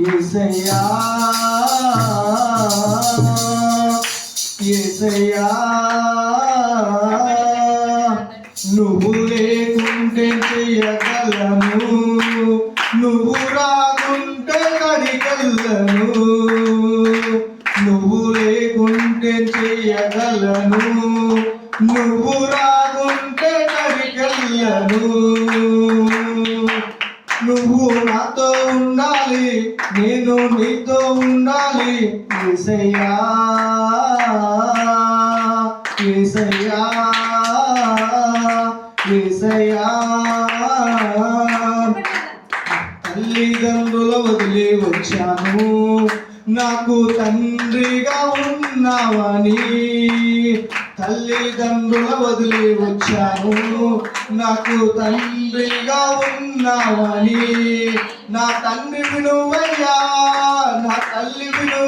ఏసయ్యా ఏసయ్యా నువ్వు లేకుంటే చెయ్యగలను నువ్వు రాకుంటే కడిగలను నువ్వు లేకుంటే చెయ్యగలను నువ్వు రాకుంటే కడిగలను నువ్వు నాతో ఉండాలి నేను నీతో ఉండాలి. ఏసయ్యా ఏసయ్యా ఏసయ్యా. తల్లిదండ్రుల వదిలి వచ్చాను. నాకు తండ్రిగా ఉన్నావని తల్లిదండ్రుల వదిలి వచ్చాను. నాకు తండ్రిగా ఉన్నావని. నా తండ్రి విలువయ్యా నా తల్లి విలువ